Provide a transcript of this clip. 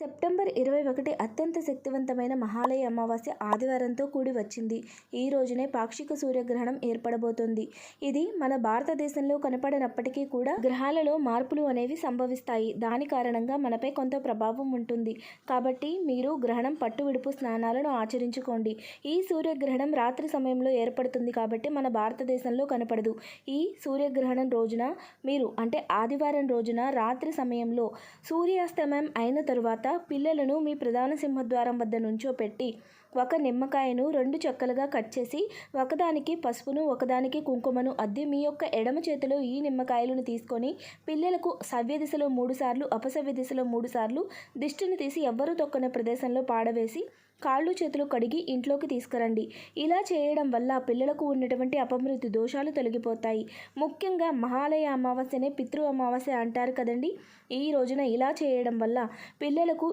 September ఇరవై ఒకటి అత్యంత శక్తివంతమైన మహాలయ అమావాస్య ఆదివారంతో కూడి వచ్చింది. ఈ రోజునే పాక్షిక సూర్యగ్రహణం ఏర్పడబోతోంది. ఇది మన భారతదేశంలో కనపడనప్పటికీ కూడా గ్రహాలలో మార్పులు అనేవి సంభవిస్తాయి. దాని కారణంగా మనపై కొంత ప్రభావం ఉంటుంది. కాబట్టి మీరు గ్రహణం పట్టు విడుపు స్నానాలను ఆచరించుకోండి. ఈ సూర్యగ్రహణం రాత్రి సమయంలో ఏర్పడుతుంది కాబట్టి మన భారతదేశంలో కనపడదు. ఈ సూర్యగ్రహణం రోజున మీరు అంటే ఆదివారం రోజున రాత్రి సమయంలో సూర్యాస్తమయం అయిన తరువాత పిల్లలను మీ ప్రధాన సింహద్వారం వద్ద నుంచో పెట్టి ఒక నిమ్మకాయను రెండు చెక్కలుగా కట్ చేసి ఒకదానికి పసుపును ఒకదానికి కుంకుమను అద్ది మీ యొక్క ఎడమ చేతిలో ఈ నిమ్మకాయలను తీసుకొని పిల్లలకు సవ్య దిశలో మూడుసార్లు అపసవ్య దిశలో మూడుసార్లు దిష్టిని తీసి ఎవ్వరూ తొక్కని ప్రదేశంలో పాడవేసి కాళ్ళు చేతులు కడిగి ఇంట్లోకి తీసుకురండి. ఇలా చేయడం వల్ల పిల్లలకు ఉన్నటువంటి అపమృతి దోషాలు తొలగిపోతాయి. ముఖ్యంగా మహాలయ అమావాస్యనే పితృ అమావాస్య అంటారు కదండి? ఈ రోజున ఇలా చేయడం వల్ల పిల్లలకు